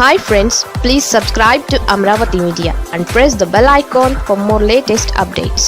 Hi friends please subscribe to Amaravati media and press the bell icon for more latest updates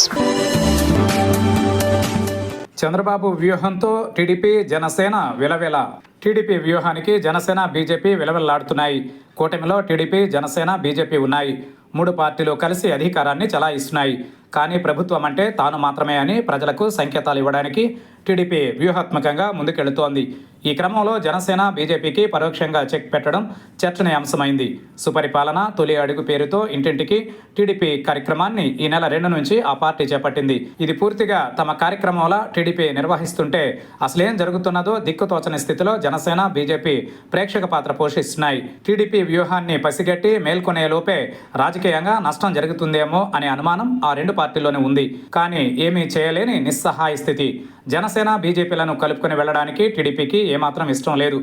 Chandrababu వ్యూహంతో TDP Janasena విలవిల. TDP వ్యూహానికి Janasena BJP విలవిల్లాడుతున్నాయి. కూటమిలో TDP Janasena BJP ఉన్నాయి. మూడు పార్టీలు కలిసి అధికారాన్ని చలాయిస్తున్నాయి. కానీ ప్రభుత్వం అంటే తాను మాత్రమే అని ప్రజలకు సంకేతాలు ఇవ్వడానికి టీడీపీ వ్యూహాత్మకంగా ముందుకెళుతోంది. ఈ క్రమంలో జనసేన బీజేపీకి పరోక్షంగా చెక్ పెట్టడం చర్చనీయాంశమైంది. సుపరిపాలన తొలి అడుగు పేరుతో ఇంటింటికి టీడీపీ కార్యక్రమాన్ని ఈ నెల రెండు నుంచి ఆ పార్టీ చేపట్టింది. ఇది పూర్తిగా తమ కార్యక్రమంలో టీడీపీ నిర్వహిస్తుంటే అసలేం జరుగుతున్నదో దిక్కుతోచని స్థితిలో జనసేన బీజేపీ ప్రేక్షక పాత్ర పోషిస్తున్నాయి. టీడీపీ వ్యూహాన్ని పసిగట్టి మేల్కొనే లోపే రాజకీయంగా నష్టం జరుగుతుందేమో అనే అనుమానం ఆ రెండు పార్టీల్లోనే ఉంది. కానీ ఏమీ చేయలేని నిస్సహాయ స్థితి. జనసేన బీజేపీలను కలుపుకొని వెళ్ళడానికి టీడీపీకి ఏమాత్రం ఇష్టం లేదు.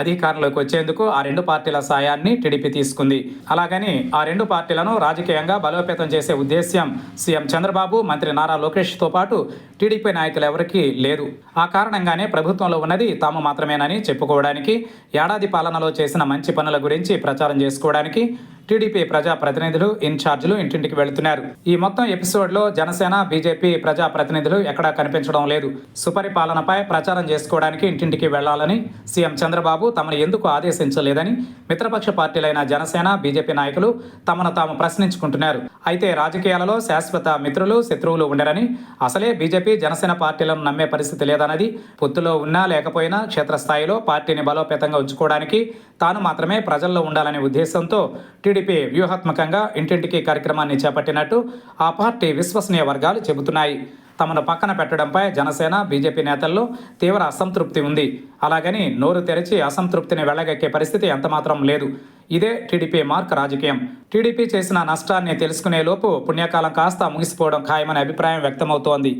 అధికారంలోకి వచ్చేందుకు ఆ రెండు పార్టీల సాయాన్ని టీడీపీ తీసుకుంది. అలాగని ఆ రెండు పార్టీలను రాజకీయంగా బలోపేతం చేసే ఉద్దేశ్యం సీఎం చంద్రబాబు మంత్రి నారా లోకేష్తో పాటు టీడీపీ నాయకులు ఎవరికీ లేదు. ఆ కారణంగానే ప్రభుత్వంలో ఉన్నది తాము మాత్రమేనని చెప్పుకోవడానికి ఏడాది పాలనలో చేసిన మంచి పనుల గురించి ప్రచారం చేసుకోవడానికి టీడీపీ ప్రజా ప్రతినిధులు ఇన్ఛార్జీలు ఇంటింటికి వెళుతున్నారు. ఈ మొత్తం ఎపిసోడ్లో జనసేన బీజేపీ ప్రజా ప్రతినిధులు ఎక్కడా కనిపించడం లేదు. సుపరిపాలనపై ప్రచారం చేసుకోవడానికి ఇంటింటికి వెళ్ళాలని సీఎం చంద్రబాబు తమను ఎందుకు ఆదేశించలేదని మిత్రపక్ష పార్టీలైన జనసేన బీజేపీ నాయకులు తమను తాము ప్రశ్నించుకుంటున్నారు. అయితే రాజకీయాలలో శాశ్వత మిత్రులు శత్రువులు ఉండరని అసలే బీజేపీ జనసేన పార్టీలను నమ్మే పరిస్థితి లేదన్నది పొత్తులో ఉన్నా లేకపోయినా క్షేత్రస్థాయిలో పార్టీని బలోపేతంగా ఉంచుకోవడానికి తాను మాత్రమే ప్రజల్లో ఉండాలనే ఉద్దేశంతో టీడీపీ వ్యూహాత్మకంగా ఇంటింటికి కార్యక్రమాన్ని చేపట్టినట్టు ఆ పార్టీ విశ్వసనీయ వర్గాలు చెబుతున్నాయి. తమను పక్కన పెట్టడంపై జనసేన బీజేపీ నేతల్లో తీవ్ర అసంతృప్తి ఉంది. అలాగని నోరు తెరిచి అసంతృప్తిని వెళ్ళగక్కే పరిస్థితి ఎంతమాత్రం లేదు. ఇదే టీడీపీ మార్క్ రాజకీయం. టీడీపీ చేసిన నష్టాన్ని తెలుసుకునే లోపు పుణ్యకాలం కాస్త ముగిసిపోవడం ఖాయమనే అభిప్రాయం వ్యక్తమవుతోంది.